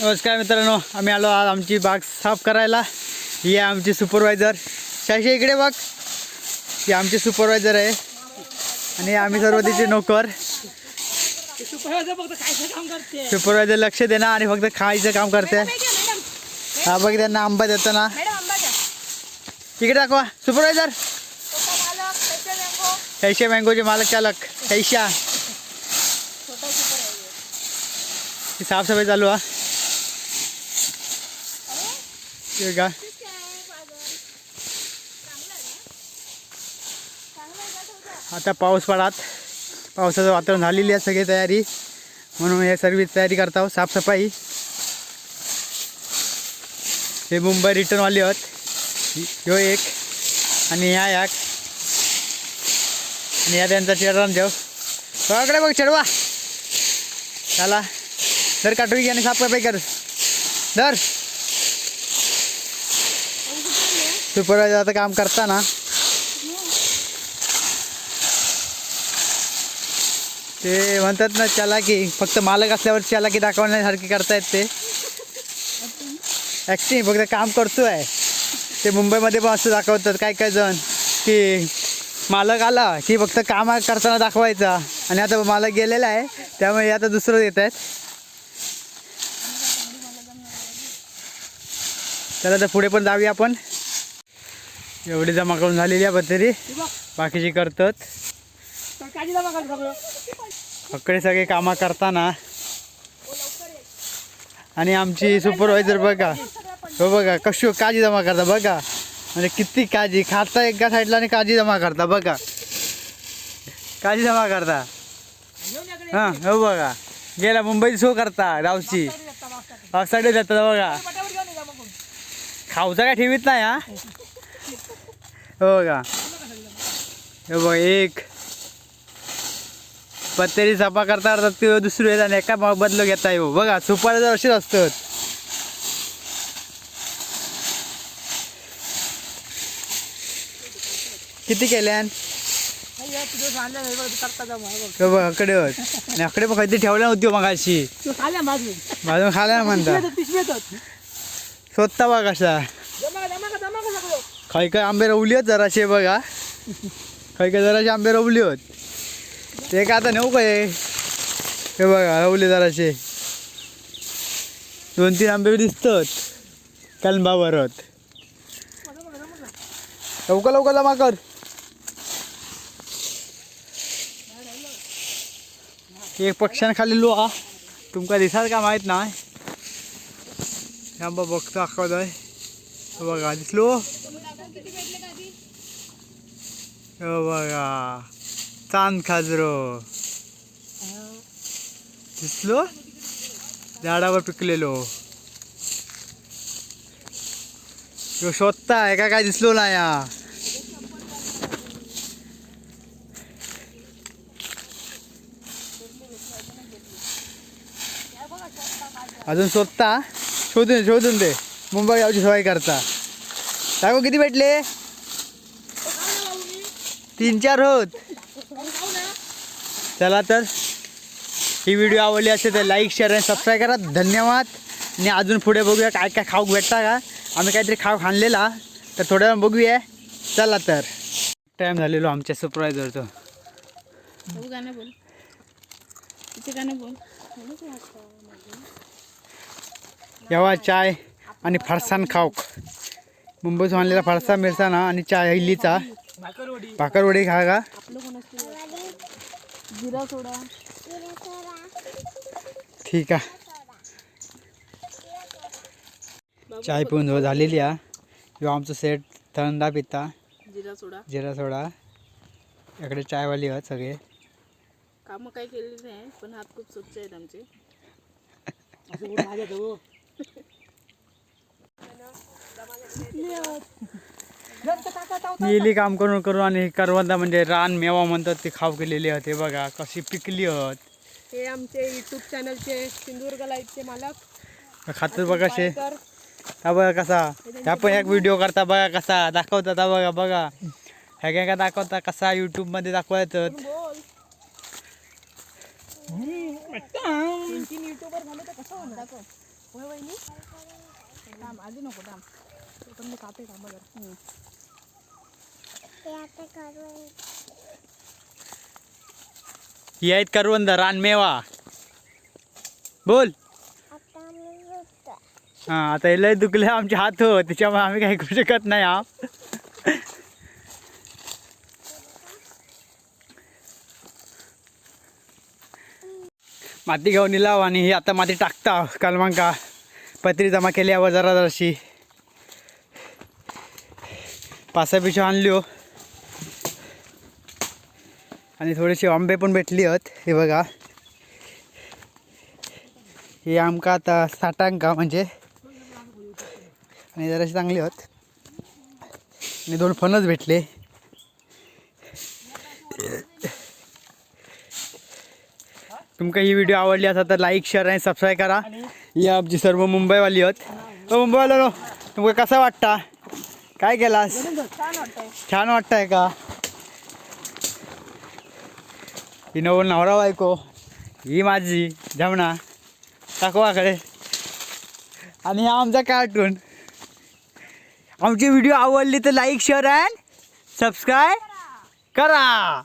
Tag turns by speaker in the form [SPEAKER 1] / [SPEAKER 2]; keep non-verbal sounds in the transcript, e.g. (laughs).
[SPEAKER 1] नमस्कार मित्रांनो आम्ही आलो आज आमची बाग साफ करायला. ही आहे आमची सुपरवायझर शाशी इकडे बघ. ही आमची सुपरवायझर आहे. आणि आम्ही सर्व तिचे नोकर. सुपरवायझर लक्ष देणार आणि फक्त खायचं काम करते. हा बघ त्यांना आंबा देतो ना. इकडे दाखवा सुपरवायझर ऐशा मँगोचे मालक चालक. ऐशा साफसफाई चालू हा हे का आता पाऊस पडात पावसाचं वातावरण झालेली आहे सगळी तयारी. म्हणून हे सर्व तयारी करत आहोत साफसफाई. हे मुंबई रिटर्नवाले आहेत. ह्यो एक आणि ह्या एक. आणि या त्यांचा चेडवा देव. बघकडे बघ चढवा. चला. धर काटवी आणि साफसफाई कर. धर सुपरवायझर आता काम करताना. ते म्हणतात ना चालाकी. फक्त मालक असल्यावर चालाकी दाखवण्यासारखी करतायत ते. ॲक्टिंग फक्त काम करतोय. ते मुंबईमध्ये पण असं दाखवतात काय काय जण की मालक आला की फक्त काम करताना दाखवायचा. आणि आता मालक गेलेला आहे त्यामुळे आता दुसरं येत आहेत. चला तर पुढे पण जाऊया आपण. एवढी जमा करून झालेली आहे बत्तरी. बाकीची करतात. फकडे सगळे. कामं करताना. आणि आमची सुपरवायझर बघा. हो बघा कशी काळजी जमा करता बघा. म्हणजे किती काळजी खाता एका साईडला आणि काळजी जमा करता बघा. काळजी जमा करता. हां हो बघा. गेला मुंबईत शो करता रावची पावसाडे जातात बघा. खाऊचा काय ठेवीत नाही हा? हो बघा हे बघ एक. पत्तेरी सफा करता करता ते दुसरी येत आणि एका बदलो घेता येऊ. बघा सुपारी जर अशीच असतात किती केल्यान? हे बघ अकडे होत. आणि अकडे पण काहीतरी ठेवल्या नव्हती मगाशी. बाजून खाल्या म्हणता. स्वतः बघा कसा. काही काही आंबे रवली होत जराशे बघा. काही काही जराशे आंबे रवली होत ते का आता नेऊ काय हे? बघा रवले जराशे. दोन तीन आंबे दिसतात. कलंबावर होत लवकर लवकर जमा कर एक पक्ष्यान खाली लो आ तुमका दिसाल का माहीत नाही? आंबा बघतो अख्खा बघा दिसलो? बघा चांद खाजरो. दिसलो? झाडावर पिकलेलो. तो शोधता एका काय दिसलो ना या अजून शोधता? शोधून शोधून दे. मुंबई गावची सवाई करता. टाको किती भेटले? तीन चार होत. चला तर ही व्हिडिओ आवडली असेल तर लाईक शेअर आणि सबस्क्राईब करा. धन्यवाद. आणि अजून पुढे बघूया काय काय खाऊ भेटता का. आम्ही काहीतरी खाऊ खाणलेला तर थोड्या वेळ बघूया. चला तर. टाईम झालेलो आमच्या सुपरवायझरचं
[SPEAKER 2] बोल. बोल?
[SPEAKER 1] चाय. आणि फरसाण खाऊक. मुंबईतून आणलेला फरसा मिरसाणा आणि चाय इल्लीचा भाकरवडी खा का ठीक आहे. चाय पिऊन जो झालेली आहे. किंवा आमचं सेट थंडा पिता.
[SPEAKER 2] जिरा सोडा.
[SPEAKER 1] जिरा सोडा. इकडे चायवाली आहेत सगळे.
[SPEAKER 2] कामं काही केलेली नाही पण हात खूप स्वच्छ आहेत आमचे. (laughs)
[SPEAKER 1] नेली काम करून करून आणि करवंदा म्हणजे रान मेवा म्हणतात ते खाऊ केलेली आहेत. हे बघा कशी पिकली आहेत.
[SPEAKER 2] हे आमचे युट्यूब चॅनलचे सिंदूर गलाईचे मालक.
[SPEAKER 1] खातात बघा शे हा बघा कसा. ह्या पण एक व्हिडिओ करता बघा कसा. दाखवतात हा बघा बघा. ह्या काय का दाखवता कसा YouTube मध्ये
[SPEAKER 2] तीन युट्यूबर झाले तर कसं दाखव. आधी नको थांब तो पण मी कापे जरा हम्म.
[SPEAKER 1] ही आहेत करवंद रानमेवा बोल. हा आता हे लय दुखले आमचे हात हो त्याच्यामुळे आम्ही काही करू शकत नाही हा. माती घेऊन निलाव आणि ही आता माती टाकता कलमांका. पत्री जमा केल्यावर जरा जराशी पासा आणली हो आणि थोडेसे आंबे पण भेटली आहेत हे बघा. हे आमका आता साठांका म्हणजे. आणि जराशी चांगली होत आणि दोन फणस भेटले. तुमका ही व्हिडिओ आवडली असा तर लाईक शेअर आणि सबस्क्राईब करा. ही आमची सर्व मुंबईवाली आहेत. ओ मुंबईवाला तुमका कसा वाटता? काय केलास?
[SPEAKER 2] छान वाटतंय.
[SPEAKER 1] का? नवल नवरा बायको ही माझी जमना. टाकवाकडे आणि हा आमचा कार्टून आमची व्हिडिओ आवडली तर लाईक शेअर अँड सबस्क्राईब करा.